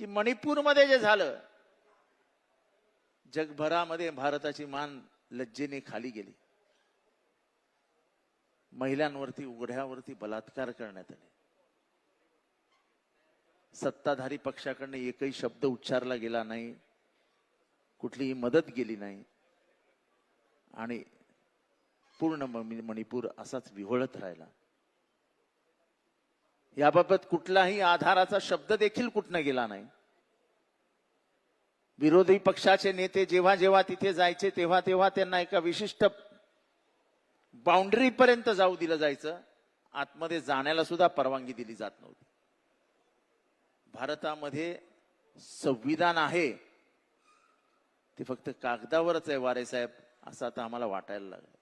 की मणिपूरमध्ये जे झालं जगभरामध्ये भारताची मान लज्जेने खाली गेली. महिलांवरती उघड्यावरती बलात्कार करण्यात आले. सत्ताधारी पक्षाकडनं एकही शब्द उच्चारला गेला नाही कुठलीही मदत गेली नाही आणि पूर्ण मणिपूर असाच विव्हळत राहिला. याबाबत कुठलाही आधाराचा शब्द देखील कुठनं गेला नाही. विरोधी पक्षाचे नेते जेव्हा जेव्हा तिथे जायचे तेव्हा तेव्हा त्यांना एका विशिष्ट बाउंड्री पर्यंत जाऊ दिलं जायचं. आतमध्ये जाण्याला सुद्धा परवानगी दिली जात नव्हती. भारतामध्ये संविधान आहे. ते फक्त कागदावरच आहे वारे साहेब असं आता आम्हाला वाटायला लागलं.